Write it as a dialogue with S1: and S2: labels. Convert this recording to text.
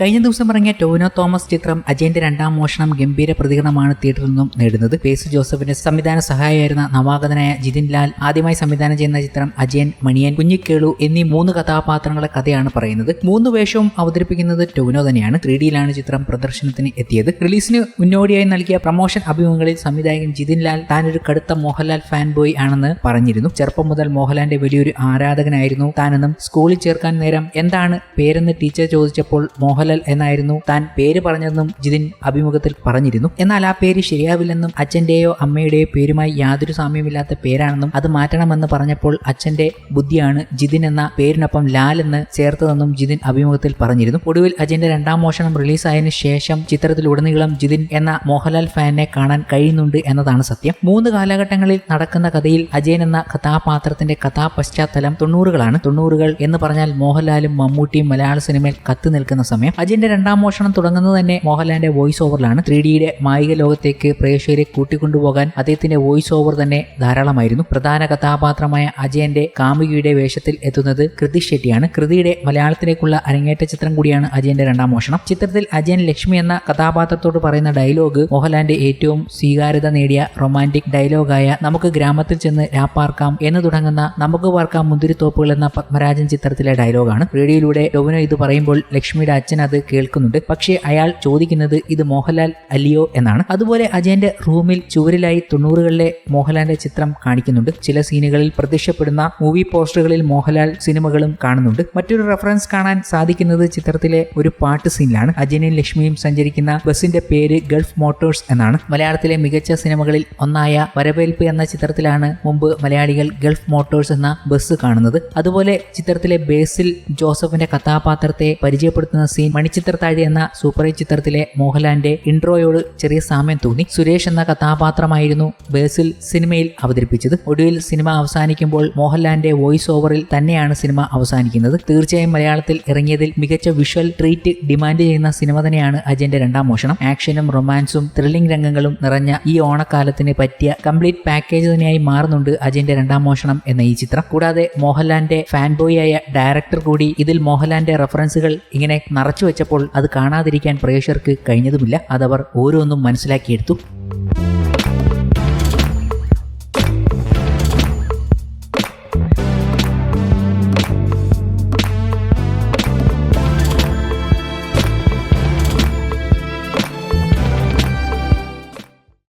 S1: കഴിഞ്ഞ ദിവസം ഇറങ്ങിയ ടോവിനോ തോമസ് ചിത്രം അജയന്റെ രണ്ടാം മോഷണം ഗംഭീര പ്രതികരണമാണ് തിയേറ്ററിൽ നിന്നും നേടുന്നത്. പേസു ജോസഫിന്റെ സംവിധാന സഹായിയായിരുന്ന നവാഗതനായ ജിതിൻ ലാൽ ആദ്യമായി സംവിധാനം ചെയ്യുന്ന ചിത്രം അജയൻ മണിയൻ കുഞ്ഞിക്കേളു എന്നീ മൂന്ന് കഥാപാത്രങ്ങളെ കഥയാണ് പറയുന്നത്. മൂന്ന് വേഷവും അവതരിപ്പിക്കുന്നത് ടോവിനോ തന്നെയാണ്. ത്രീ ഡിയിലാണ് ചിത്രം പ്രദർശനത്തിന് എത്തിയത്. റിലീസിന് മുന്നോടിയായി നൽകിയ പ്രമോഷൻ അഭിമുഖങ്ങളിൽ സംവിധായകൻ ജിതിൻ ലാൽ താൻ ഒരു കടുത്ത മോഹൻലാൽ ഫാൻ ബോയ് ആണെന്ന് പറഞ്ഞിരുന്നു. ചെറുപ്പം മുതൽ മോഹൻലാലിന്റെ വലിയൊരു ആരാധകനായിരുന്നു താനെന്നും സ്കൂളിൽ ചേർക്കാൻ നേരം എന്താണ് പേരെന്ന് ടീച്ചർ ചോദിച്ചപ്പോൾ മോഹൻലാൽ എന്നായിരുന്നു താൻ പേര് പറഞ്ഞതെന്നും ജിതിൻ അഭിമുഖത്തിൽ പറഞ്ഞിരുന്നു. എന്നാൽ ആ പേര് ശരിയാവില്ലെന്നും അച്ഛന്റെയോ അമ്മയുടെയോ പേരുമായി യാതൊരു സാമ്യമില്ലാത്ത പേരാണെന്നും അത് മാറ്റണമെന്ന് പറഞ്ഞപ്പോൾ അച്ഛന്റെ ബുദ്ധിയാണ് ജിതിൻ എന്ന പേരിനൊപ്പം ലാൽ എന്ന് ചേർത്തതെന്നും ജിതിൻ അഭിമുഖത്തിൽ പറഞ്ഞിരുന്നു. ഒടുവിൽ അജിന്റെ രണ്ടാം മോഷണം റിലീസായതിനു ശേഷം ചിത്രത്തിലുടനീളം ജിതിൻ എന്ന മോഹൻലാൽ ഫാനിനെ കാണാൻ കഴിയുന്നുണ്ട് എന്നതാണ് സത്യം. മൂന്ന് കാലഘട്ടങ്ങളിൽ നടക്കുന്ന കഥയിൽ അജയൻ എന്ന കഥാപാത്രത്തിന്റെ കഥാപശ്ചാത്തലം തൊണ്ണൂറുകളാണ്. തൊണ്ണൂറുകൾ എന്ന് പറഞ്ഞാൽ മോഹൻലാലും മമ്മൂട്ടിയും മലയാള സിനിമയിൽ കത്തി നിൽക്കുന്ന സമയം. അജയന്റെ രണ്ടാം മോഷണം തുടങ്ങുന്നത് തന്നെ മോഹൻലാലിന്റെ വോയിസ് ഓവറിലാണ് ത്രീ ഡിയുടെ മായിക ലോകത്തേക്ക് പ്രേക്ഷകരെ കൂട്ടിക്കൊണ്ടുപോകാൻ അദ്ദേഹത്തിന്റെ വോയിസ് ഓവർ തന്നെ ധാരാളമായിരുന്നു. പ്രധാന കഥാപാത്രമായ അജയന്റെ കാമുകിയുടെ വേഷത്തിൽ എത്തുന്നത് കൃതി ഷെട്ടിയാണ്. കൃതിയുടെ മലയാളത്തിലേക്കുള്ള അരങ്ങേറ്റ ചിത്രം കൂടിയാണ് അജയന്റെ രണ്ടാം മോഷണം. ചിത്രത്തിൽ അജയൻ ലക്ഷ്മി എന്ന കഥാപാത്രത്തോട് പറയുന്ന ഡയലോഗ് മോഹൻലാലിന്റെ ഏറ്റവും സ്വീകാര്യത നേടിയ റൊമാന്റിക് ഡയലോഗായ നമുക്ക് ഗ്രാമത്തിൽ ചെന്ന് രാപ്പാർക്കാം എന്ന് തുടങ്ങുന്ന നമുക്ക് പാർക്കാം മുന്തിരിത്തോപ്പുകൾ എന്ന പത്മരാജൻ ചിത്രത്തിലെ ഡയലോഗാണ് റേഡിയോയിലൂടെ ടൊവിനോ ഇത് പറയുമ്പോൾ ലക്ഷ്മിയുടെ അച്ഛൻ അത് കേൾക്കുന്നുണ്ട്. പക്ഷേ അയാൾ ചോദിക്കുന്നത് ഇത് മോഹൻലാൽ അല്ലയോ എന്നാണ്. അതുപോലെ അജയന്റെ റൂമിൽ ചുവരിലായി തൊണ്ണൂറുകളിലെ മോഹൻലാലിന്റെ ചിത്രം കാണിക്കുന്നുണ്ട്. ചില സീനുകളിൽ പ്രത്യക്ഷപ്പെടുന്ന മൂവി പോസ്റ്ററുകളിൽ മോഹൻലാൽ സിനിമകളും കാണുന്നുണ്ട്. മറ്റൊരു റെഫറൻസ് കാണാൻ സാധിക്കുന്നത് ചിത്രത്തിലെ ഒരു പാട്ട് സീനിലാണ്. അജയനും ലക്ഷ്മിയും സഞ്ചരിക്കുന്ന ബസിന്റെ പേര് ഗൾഫ് മോട്ടോഴ്സ് എന്നാണ്. മലയാളത്തിലെ മികച്ച സിനിമകളിൽ ഒന്നായ വരവേൽപ്പ് എന്ന ചിത്രത്തിലാണ് മുമ്പ് മലയാളികൾ ഗൾഫ് മോട്ടോഴ്സ് എന്ന ബസ് കാണുന്നത്. അതുപോലെ ചിത്രത്തിലെ ബേസിൽ ജോസഫിന്റെ കഥാപാത്രത്തെ പരിചയപ്പെടുത്തുന്ന സീൻ മണിച്ചിത്രത്താഴി എന്ന സൂപ്പർ ഹിറ്റ് ചിത്രത്തിലെ മോഹൻലാലിന്റെ ഇൻട്രോയോട് ചെറിയ സാമ്യം തോന്നി. സുരേഷ് എന്ന കഥാപാത്രമായിരുന്നു ബേസിൽ സിനിമയിൽ അവതരിപ്പിച്ചത്. ഒടുവിൽ സിനിമ അവസാനിക്കുമ്പോൾ മോഹൻലാലിന്റെ വോയിസ് ഓവറിൽ തന്നെയാണ് സിനിമ അവസാനിക്കുന്നത്. തീർച്ചയായും മലയാളത്തിൽ ഇറങ്ങിയതിൽ മികച്ച വിഷ്വൽ ട്രീറ്റ് ഡിമാൻഡ് ചെയ്യുന്ന സിനിമ തന്നെയാണ് അജയന്റെ രണ്ടാം മോഷണം. ആക്ഷനും റൊമാൻസും ത്രില്ലിംഗ് രംഗങ്ങളും നിറഞ്ഞ ഈ ഓണക്കാലത്തിന് പറ്റിയ കംപ്ലീറ്റ് പാക്കേജ് തന്നെയായി മാറുന്നുണ്ട് അജയന്റെ രണ്ടാം മോഷണം എന്ന ഈ ചിത്രം. കൂടാതെ മോഹൻലാലിന്റെ ഫാൻ ബോയ് ആയ ഡയറക്ടർ കൂടി ഇതിൽ മോഹൻലാലിന്റെ റെഫറൻസുകൾ ഇങ്ങനെ നിറച്ചു വെച്ചപ്പോൾ അത് കാണാതിരിക്കാൻ പ്രേക്ഷകർക്ക് കഴിഞ്ഞതുമില്ല. അതവർ ഓരോന്നും മനസ്സിലാക്കിയെടുത്തു.